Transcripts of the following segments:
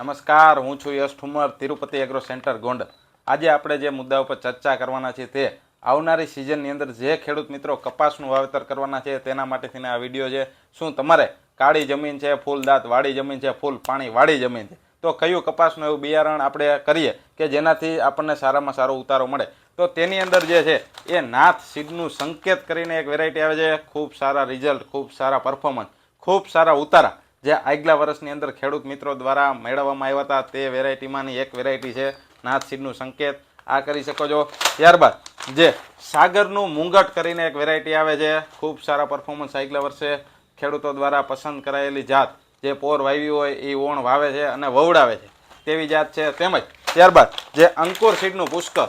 નમસ્કાર, હું છું યશ ઠુમર, તિરુપતિ એગ્રો સેન્ટર ગોંડ આજે આપણે જે મુદ્દા ઉપર ચર્ચા કરવાના છે તે આવનારી સિઝનની અંદર જે ખેડૂત મિત્રો કપાસનું વાવેતર કરવાના છે તેના માટેથી આ વીડિયો છે. શું તમારે કાળી જમીન છે, ફૂલ દાંત વાળી જમીન છે, ફૂલ પાણી વાળી જમીન છે? તો કયું કપાસનું એવું બિયારણ આપણે કરીએ કે જેનાથી આપણને સારામાં સારો ઉતારો મળે? તો તેની અંદર જે છે એ નાથ સીડનું સંકેત કરીને એક વેરાયટી આવે છે. ખૂબ સારા રિઝલ્ટ ખૂબ સારા પરફોર્મન્સ ખૂબ સારા ઉતારા. જે આગલા વર્ષની અંદર ખેડૂત મિત્રો દ્વારા મેળવવામાં આવ્યા હતા, તે વેરાયટીમાંની એક વેરાયટી છે, નાથ સીડનું સંકેત. આ કરી શકો છો. ત્યારબાદ જે સાગરનું મુંગટ કરીને એક વેરાયટી આવે છે, ખૂબ સારા પરફોર્મન્સ આગલા વર્ષે ખેડૂતો દ્વારા પસંદ કરાયેલી જાત. જે પોર વાવી હોય એ ઓણ વાવે છે અને વવડાવે છે. તેવી જાત છે. તેમજ ત્યારબાદ જે અંકુર સીડનું પુષ્કર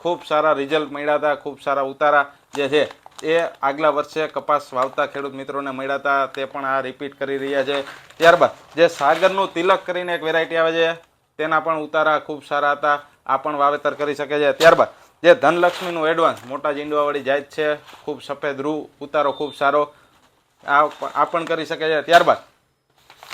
ખૂબ સારા રિઝલ્ટ મળ્યા હતા, ખૂબ સારા ઉતારા જે છે એ આગલા વર્ષે કપાસ વાવતા ખેડૂત મિત્રોને મળ્યા હતા, તે પણ આ રિપીટ કરી રહ્યા છે. ત્યારબાદ જે સાગરનું તિલક કરીને એક વેરાયટી આવે છે, તેના પણ ઉતારા ખૂબ સારા હતા, આ પણ વાવેતર કરી શકે છે. ત્યારબાદ જે ધનલક્ષ્મીનું એડવાન્સ મોટા જીંડવાવાળી જાત છે, ખૂબ સફેદ રૂ, ઉતારો ખૂબ સારો, આ આ પણ કરી શકે છે. ત્યારબાદ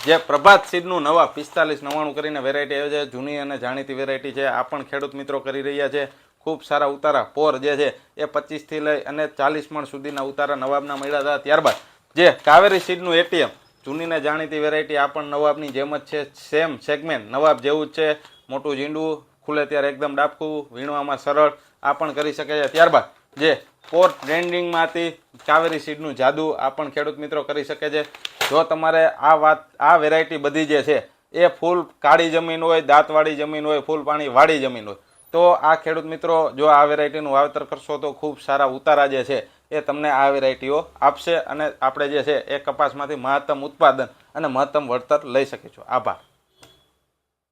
જે પ્રભાત સીડનું નવા પિસ્તાલીસ નવ્વાણું કરીને વેરાયટી આવે છે, જૂની અને જાણીતી વેરાયટી છે, આ પણ ખેડૂત મિત્રો કરી રહ્યા છે. ખૂબ સારા ઉતારા. પોર જે છે એ પચીસથી લઈ અને ચાલીસ મણ સુધીના ઉતારા નવાબના મળ્યા હતા. ત્યારબાદ જે કાવેરી સીડનું એટીએમ જૂનીને જાણીતી વેરાયટી આ પણ નવાબની જેમ જ છે. સેમ સેગમેન્ટ, નવાબ જેવું જ છે. મોટું ઝીંડું ખુલે ત્યારે એકદમ ડાબકું, વીણવામાં સરળ, આ પણ કરી શકે છે. ત્યારબાદ જે પોર ટ્રેન્ડિંગમાં હતી, કાવેરી સીડનું જાદુ, આ પણ ખેડૂત મિત્રો કરી શકે છે. જો તમારે આ વાત, આ વેરાયટી બધી જે છે, એ ફૂલ કાળી જમીન હોય, દાંતવાળી જમીન હોય, ફૂલ પાણી વાળી જમીન હોય તો આ ખેડૂત મિત્રો, જો આ વેરાયટીનું વાવેતર કરશો તો ખૂબ સારા ઉતારા જે છે. એ તમને આ વેરાયટીઓ આપશે અને આપણે જે છે એ કપાસમાંથી મહત્તમ ઉત્પાદન અને મહત્તમ વળતર લઈ શકીશું. આભાર.